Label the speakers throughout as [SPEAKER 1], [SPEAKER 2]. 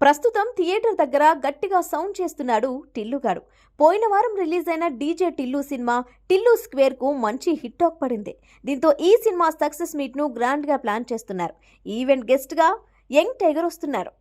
[SPEAKER 1] ప్రస్తుతం థియేటర్ దగ్గర గట్టిగా సౌండ్ చేస్తున్నాడు టిల్లుగాడు పోయిన వారం రిలీజ్ అయిన డీజే టిల్లు సినిమా టిల్లు స్క్వేర్కు మంచి హిట్ పడింది. దీంతో ఈ సినిమా సక్సెస్ మీట్ను గ్రాండ్గా ప్లాన్ చేస్తున్నారు. ఈవెంట్ గెస్ట్గా యంగ్ టైగర్ వస్తున్నారు.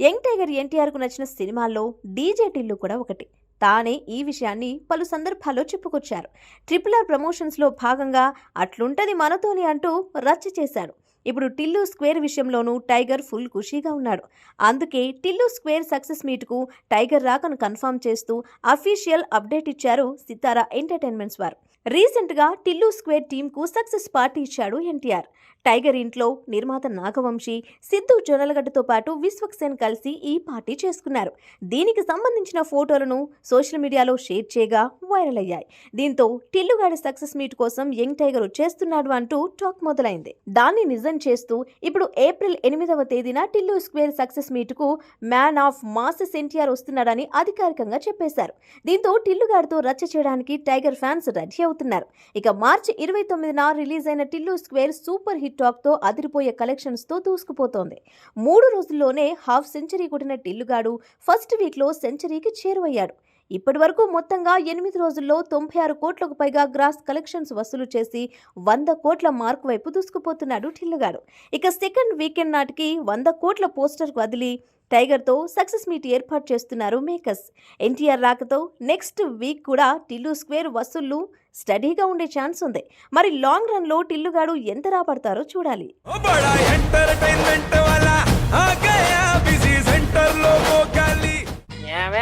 [SPEAKER 1] యంగ్ టైగర్ ఎన్టీఆర్కు నచ్చిన సినిమాల్లో డీజే టిల్లు కూడా ఒకటి. తానే ఈ విషయాన్ని పలు సందర్భాల్లో చెప్పుకొచ్చారు. ట్రిపుల్ ఆర్ ప్రమోషన్స్లో భాగంగా అట్లుంటది మనతోని అంటూ రచ్చ చేశాడు ఇప్పుడు టిల్లు స్క్వేర్ విషయంలోనూ టైగర్ ఫుల్ ఖుషీగా ఉన్నాడు. అందుకే టిల్లు స్క్వేర్ సక్సెస్ మీట్కు టైగర్ రాకను కన్ఫర్మ్ చేస్తూ అఫీషియల్ అప్డేట్ ఇచ్చారు సితారా ఎంటర్టైన్మెంట్స్ వారు. రీసెంట్గా టిల్లు స్క్వేర్ టీంకు సక్సెస్ పార్టీ ఇచ్చాడు ఎన్టీఆర్. టైగర్ ఇంట్లో నిర్మాత నాగవంశీ సిద్ధు జొన్నలగడ్డతో పాటు విశ్వక్సేన్ కలిసి ఈ పార్టీ చేసుకున్నారు. దీనికి సంబంధించిన ఫోటోలను సోషల్ మీడియాలో షేర్ చేయగా వైరల్ అయ్యాయి. దీంతో టిల్లుగాడి సక్సెస్ మీట్ కోసం యంగ్ టైగర్ చేస్తున్నాడు అంటూ టాక్ మొదలైంది. దాన్ని నిజం చేస్తూ ఇప్పుడు ఏప్రిల్ ఎనిమిదవ తేదీన టిల్లు స్క్వేర్ సక్సెస్ మీట్కు మ్యాన్ ఆఫ్ మాసెస్ ఎన్టీఆర్ వస్తున్నాడని అధికారికంగా చెప్పేశారు. దీంతో టిల్లుగాడితో రచ్చ చేయడానికి టైగర్ ఫ్యాన్స్ రెడీ అవుతున్నారు. ఇక మార్చి ఇరవై తొమ్మిదిన రిలీజ్ అయిన టిల్లు స్క్వేర్ సూపర్ హిట్ టాక్తో అదిరిపోయే కలెక్షన్స్తో దూసుకుపోతోంది. మూడు రోజుల్లోనే హాఫ్ సెంచరీ కొట్టిన టిల్లుగాడు ఫస్ట్ వీక్లో సెంచరీకి చేరువయ్యాడు. ఇప్పటి వరకు మొత్తంగా ఎనిమిది రోజుల్లో తొంభై ఆరు కోట్లకు పైగా గ్రాస్ కలెక్షన్స్ వసూలు చేసి వంద కోట్ల మార్క్ వైపు దూసుకుపోతున్నాడు టిల్లుగాడు ఇక సెకండ్ వీకెండ్ నాటికి వంద కోట్ల పోస్టర్ వదిలి టైగర్తో సక్సెస్ మీట్ ఏర్పాటు చేస్తున్నారు మేకర్స్. ఎన్టీఆర్ రాకతో నెక్స్ట్ వీక్ కూడా టిల్లు స్క్వేర్ వసూళ్ళు స్టడీగా ఉండే ఛాన్స్ ఉంది. మరి లాంగ్ రన్లో టిల్లుగాడు ఎంత రాబడతారో చూడాలి.